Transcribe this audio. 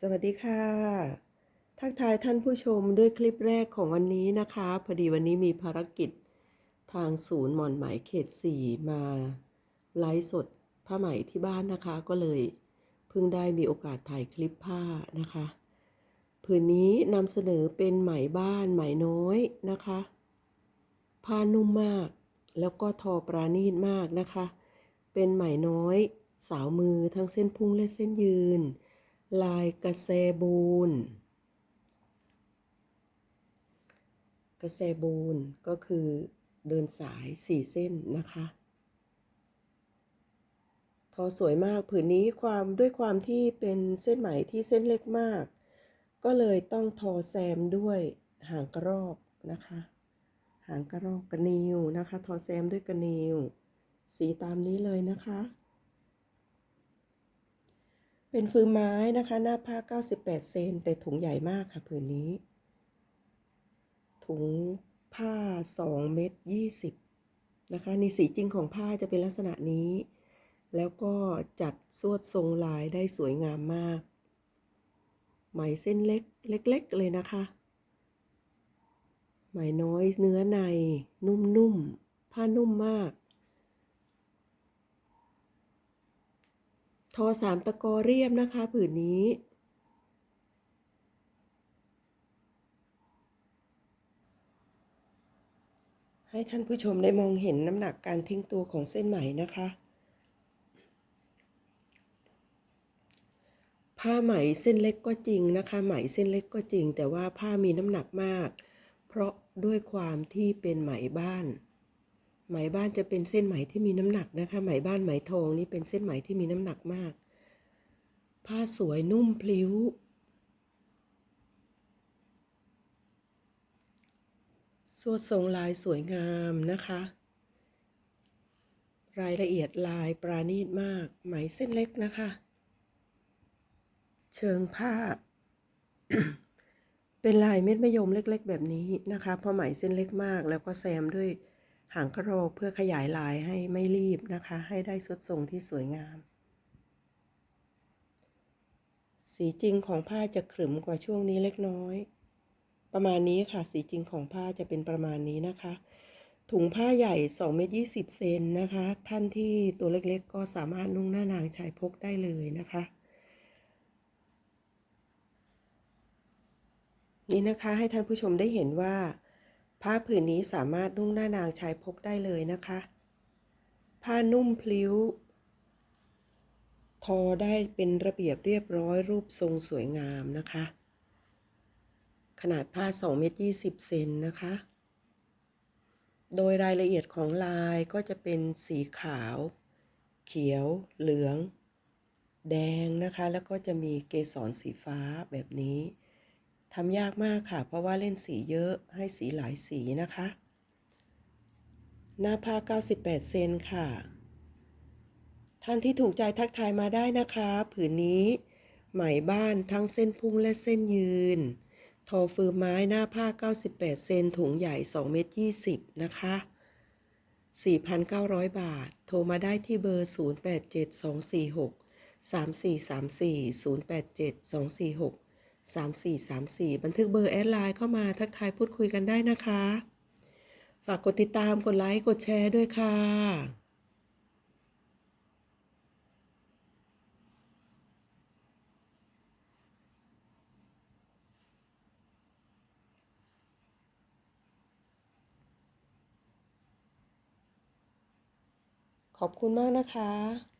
สวัสดีค่ะ ทักทายท่านผู้ชมด้วยคลิปแรกของวันนี้นะคะ พอดีวันนี้มีภารกิจทางศูนย์หมอนไหมเขต4มาไลฟ์สดผ้าไหมที่บ้านนะคะ ก็เลยเพิ่งได้มีโอกาสถ่ายคลิปผ้านะคะผืนนี้นำเสนอเป็นไหมบ้านไหมน้อยนะคะ ผ้านุ่มมาก แล้วก็ทอปราณีตมากนะคะ เป็นไหมน้อย สาวมือทั้งเส้นพุ่งและเส้นยืน ลายกระแสบูนกระแสบูนก็คือเดินสายสี่เส้นนะคะทอสวยมากผืนนี้ความด้วยความที่เป็นเส้นไหมที่เส้นเล็กมาก ก็เลยต้องทอแซมด้วยหางกระรอกนะคะ หางกระรอกกระนิวนะคะ ทอแซมด้วยกระนิวสีตามนี้เลยนะคะ เป็นฟืนไม้นะคะ หน้าผ้า 98 เซนแต่ถุงใหญ่มากค่ะผืนนี้ ถุงผ้า 2 เมตร 20 นะคะ ในสีจริงของผ้าจะเป็นลักษณะนี้ แล้วก็จัดสวดทรงลายได้สวยงามมาก ไหมเส้นเล็กเล็ก ๆ เลยนะคะ ไหมน้อยเนื้อในนุ่ม ๆ ผ้านุ่มมาก ทอสามตะกอเรียบนะคะ ผืนนี้ ให้ท่านผู้ชมได้มองเห็นน้ำหนักการทิ้งตัวของเส้นไหมนะคะ ผ้าไหมเส้นเล็กก็จริงนะคะ ไหมเส้นเล็กก็จริง แต่ว่าผ้ามีน้ำหนักมาก เพราะด้วยความที่เป็นไหมบ้าน ไหมบ้านจะเป็นเส้นไหมที่มีน้ำหนักนะคะ ไหมบ้านไหมทองนี่เป็นเส้นไหมที่มีน้ำหนักมาก ผ้าสวยนุ่มพลิ้ว สวดทรงลายสวยงามนะคะ รายละเอียดลายปราณีตมาก ไหมเส้นเล็กนะคะ เชิงผ้า เป็นลายเม็ดมะยมเล็ก ๆ แบบนี้นะคะ เพราะไหมเส้นเล็กมากแล้วก็แซมด้วย หางกระโรกเพื่อขยายลายให้ไม่รีบนะคะ ให้ได้สวดทรงที่สวยงาม สีจริงของผ้าจะขรึมกว่าช่วงนี้เล็กน้อย ประมาณนี้ค่ะ สีจริงของผ้าจะเป็นประมาณนี้นะคะ ถุงผ้าใหญ่2เมตร20 เซนนะคะ ท่านที่ตัวเล็กๆ ก็สามารถนุ่งหน้านางชายพกได้เลยนะคะนี่นะคะให้ท่านผู้ชมได้เห็นว่า ผ้าผืนนี้สามารถนุ่งหน้านางชายพกได้เลยนะคะ ผ้านุ่มพลิ้ว ทอได้เป็นระเบียบเรียบร้อยรูปทรงสวยงามนะคะ ขนาดผ้า2เมตร20เซนนะคะ โดยรายละเอียดของลายก็จะเป็นสีขาว เขียว เหลือง แดงนะคะ แล้วก็จะมีเกสรสีฟ้าแบบนี้ ทำยากมากค่ะ เพราะว่าเล่นสีเยอะให้สีหลายสีนะคะ หน้าผ้า 98 เซนค่ะ ท่านที่ถูกใจทักทายมาได้นะคะ ผืนนี้ไหมบ้านทั้งเส้นพุ่งและเส้นยืน ทอฟืนไม้หน้าผ้า 98 เซนถุงใหญ่ 2 เมตร 20 นะคะ 4,900 บาท โทรมาได้ที่เบอร์ 087246 3434 087 246 3434 บันทึกเบอร์แอดไลน์เข้ามาทักทายพูดคุยกันได้นะคะ ฝากกดติดตามกดไลค์ กดแชร์ด้วยค่ะขอบคุณมากนะคะ